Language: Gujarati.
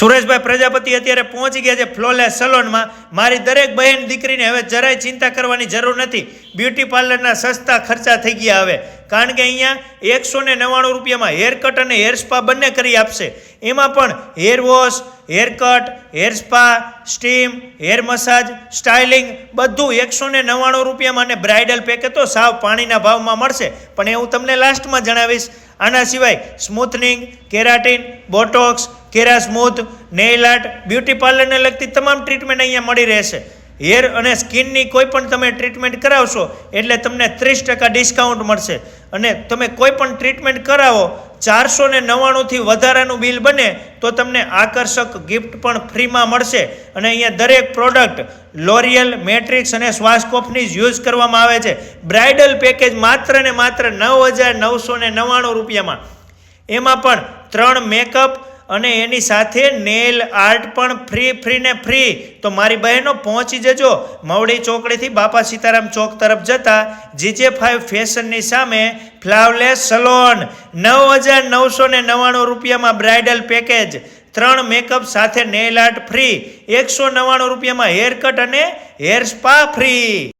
સુરેશભાઈ પ્રજાપતિ અત્યારે પહોંચી ગયા છે ફ્લોલેસ સલોનમાં. મારી દરેક બહેન દીકરીને હવે જરાય ચિંતા કરવાની જરૂર નથી. બ્યુટી પાર્લરના સસ્તા ખર્ચા થઈ ગયા હવે. કારણ કે અહીંયા એકસો ને નવ્વાણું રૂપિયામાં હેર કટ અને હેર સ્પા બંને કરી આપશે. એમાં પણ hair wash, hair cut spa, steam, hair massage, styling બધું એકસો ને નવ્વાણું રૂપિયામાં અને બ્રાઇડલ પેકેજ તો સાવ પાણીના ભાવમાં મળશે. પણ એ હું તમને લાસ્ટમાં જણાવીશ. આના સિવાય smoothening, keratin, Botox kera smooth nail art beauty પાર્લરને લગતી તમામ ટ્રીટમેન્ટ અહીંયા મળી રહેશે. હેર અને સ્કિનની કોઈ પણ તમે ટ્રીટમેન્ટ કરાવશો, એટલે તમને ત્રીસ ટકા ડિસ્કાઉન્ટ મળશે. અને તમે કોઈ પણ ટ્રીટમેન્ટ કરાવો, ચારસો ને નવ્વાણુંથી વધારાનું બિલ બને, તો તમને આકર્ષક ગિફ્ટ પણ ફ્રીમાં મળશે. અને અહીંયા દરેક પ્રોડક્ટ લોરિયલ મેટ્રિક્સ અને શ્વાસકોફની જ યુઝ કરવામાં આવે છે. બ્રાઇડલ પેકેજ માત્ર ને માત્ર નવ હજાર નવસો ને નવ્વાણું રૂપિયામાં. એમાં પણ ત્રણ મેકઅપ અને એની સાથે નેલ આર્ટ પણ ફ્રી ફ્રી ને ફ્રી તો મારી બહેનો પહોંચી જજો. મવડી ચોકડીથી બાપા સીતારામ ચોક તરફ જતા જીજે ફાઇવ ફેશનની સામે ફ્લાવલેસ સલોન નવ હજાર નવસો ને નવ્વાણું રૂપિયામાં બ્રાઇડલ પેકેજ ત્રણ મેકઅપ સાથે નેલ આર્ટ ફ્રી એકસો નવ્વાણું રૂપિયામાં હેર કટ અને હેર સ્પા ફ્રી